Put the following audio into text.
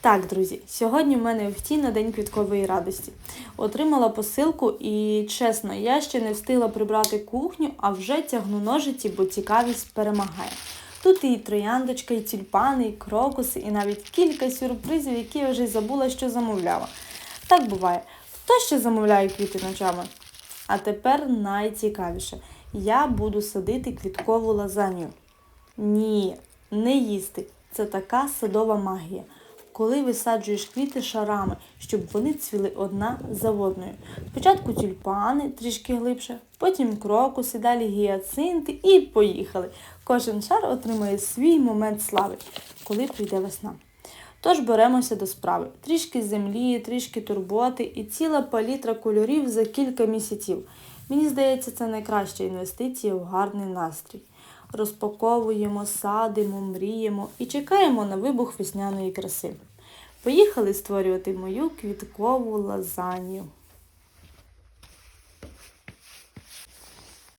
Так, друзі, сьогодні в мене в ті на день квіткової радості. Отримала посилку і чесно, я ще не встигла прибрати кухню, а вже тягну ножиці, бо цікавість перемагає. Тут і трояндочка, і тюльпани, і крокуси, і навіть кілька сюрпризів, які я вже забула, що замовляла. Так буває. Хто ще замовляє квіти ночами? А тепер найцікавіше. Я буду садити квіткову лазанью. Ні, не їсти. Це така садова магія. Коли висаджуєш квіти шарами, щоб вони цвіли одна за одною. Спочатку тюльпани трішки глибше, потім крокуси, далі гіацинти і поїхали. Кожен шар отримує свій момент слави, коли прийде весна. Тож беремося до справи. Трішки землі, трішки турботи і ціла палітра кольорів за кілька місяців. Мені здається, це найкраща інвестиція в гарний настрій. Розпаковуємо, садимо, мріємо і чекаємо на вибух весняної краси. Поїхали створювати мою квіткову лазанью.